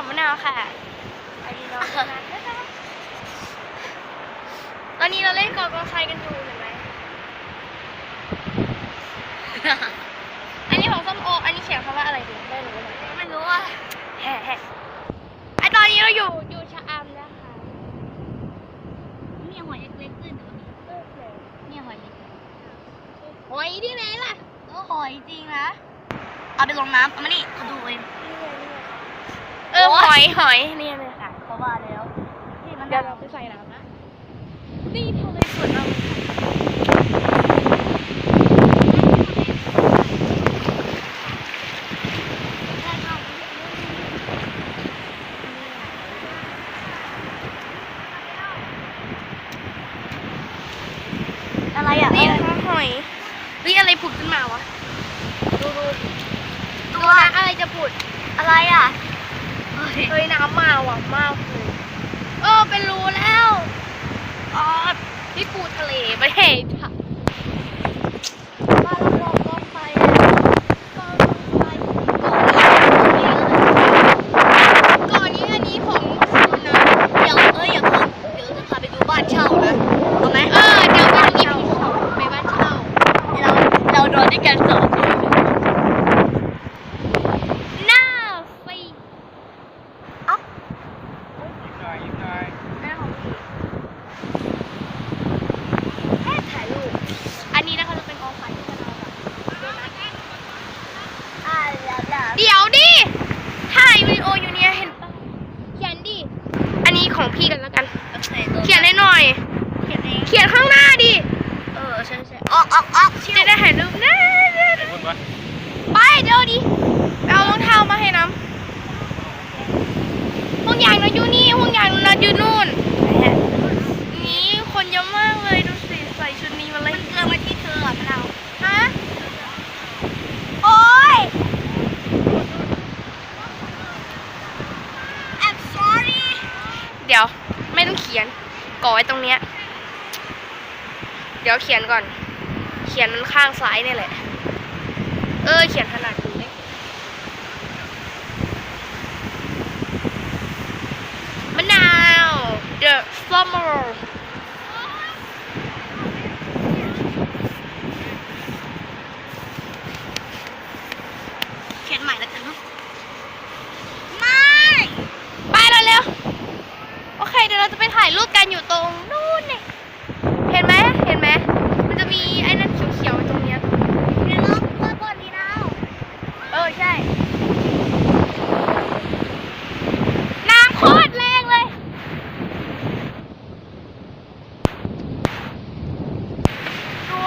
าวมะนาวค่ะไปดีเนาะตอนนี้เราเล่นกอกองไฟกันอยู่เห็นไหมอันนี้ของส้มโอ อันนี้เขียนคำว่าอะไรดีไม่รู้เลยไม่รู้ว่าแห่แห่ไอตอนนี้เราอยู่อยู่ชะอำนะคะมีหอยเล็กๆขึ้นมีหอยเล็กหอยที่ไหนล่ะหอยจริงนะ เอาไปลงน้ำเอามานี่เขาดูเอง เออหอยหอยนี่เลยค่ะเพราะว่าแล้วที่มันเดี๋ยวเราไปใส่น้ำนะนี่ทะเลสวยมากเลยค่ะอะไรอะนี่นะคะหอยนี่อะไรผุดขึ้นมาวะ ดูดูตัดูวนะอะไรจะผุด อะไรอะ เฮ้ยเฮ้ยน้ำมาว่ะมากเลยเออเป็นรูแล้วอ๋อนี่ปูทะเลไม่เห็นค่ะบ้านเราลงกองไฟอะกองไฟก่อนนี้อันนี้ของคุณนะเดี๋ยวเอ้ยอย่าเพิ่งเดี๋ยวจะพาไปดูบ้านเช่านะเอาไหมเออเดี๋ยววันนี้พี่สองไปบ้านเช่าเราเรานอนด้วยกันสองคน หน้าฟรี อ๊ะ หน่อยยิ้มหน่อย แม่ของพี่แค่ถ่ายรูป อันนี้นะคะจะเป็นกองไฟที่เราแบบ อ่าแล้วล่ะ เดี๋ยวดิ ถ่ายวิดีโออยู่เนี่ยเห็นปะเขียนดิ อันนี้ของ พี่กันแล้วกันโอเคตัวเขียนให้หน่อยเขียนเองเขียนข้างหน้าดิ เออใช่ใช่ออกออกออกเชี่ยจะได้ถ่ายรูปนะ ไอ้พูดวะ ไปเดี๋ยวดิไปเอารองเท้ามาให้น้ำห่วงยางนะอยู่นี่ห่วงยางนะอยู่นู่น นี่คนเยอะมากเลยดูสิใส่ชุดนี้มาเลย มันเกินมาที่เธออะเรา ฮะ โอ๊ย I'm sorry เดี๋ยว ไม่ต้องเขียนก่อไว้ตรงเนี้ย เดี๋ยวเขียนก่อน เขียนมันข้างซ้ายนี่แหละ เออ เขียนขนาดนี้เลยมะนาว the summer เขียนใหม่แล้วกันเนาะไม่ ไปเร็วๆโอ เคเดี๋ยวเราจะไปถ่ายรูปกันอยู่ตรงนู่นเนี่ยเห็นไหมเห็นไหมมันจะมีไอ้นั่นเขียวๆตรงเนี้ยเรียนรู้เพื่อนก่อนดีนะเออใช่ น้ำโคตรแรงเลย ดู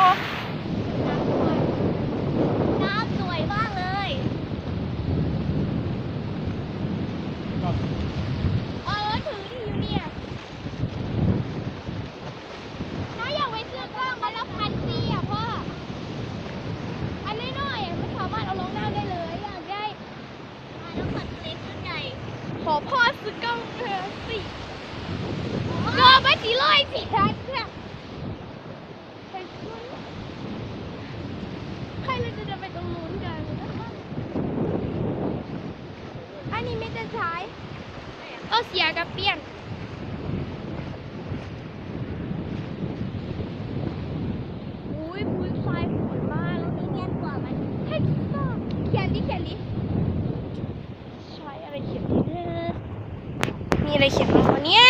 น้ำสวยมากเลย เออถือที่อยู่เนี่ยน้าอยากไปซื้อกล้องมาแล้วพันซี่อะพ่อ อันน้อยๆอะมันสามารถเอาลงน้ำได้เลย อยากได้ อ่าน้ำปัดทะเลครั้งใหญ่ ขอพ่อซื้อกล้องเธอสิเกินไป สี่ร้อยสี่ทันเนี่ยใครเราจะเดินไปตรงนู้นกัน อันนี้ไม่จะใช้ก็เสียกับเปลี่ยนอุ้ยพื้นทรายสวยมากนี่เงียบกว่าไหมเท็กซัสเขียนดิเขียนดิใช้อะไรเขียนดิมีอะไรเขียนบ้างวะเนี่ย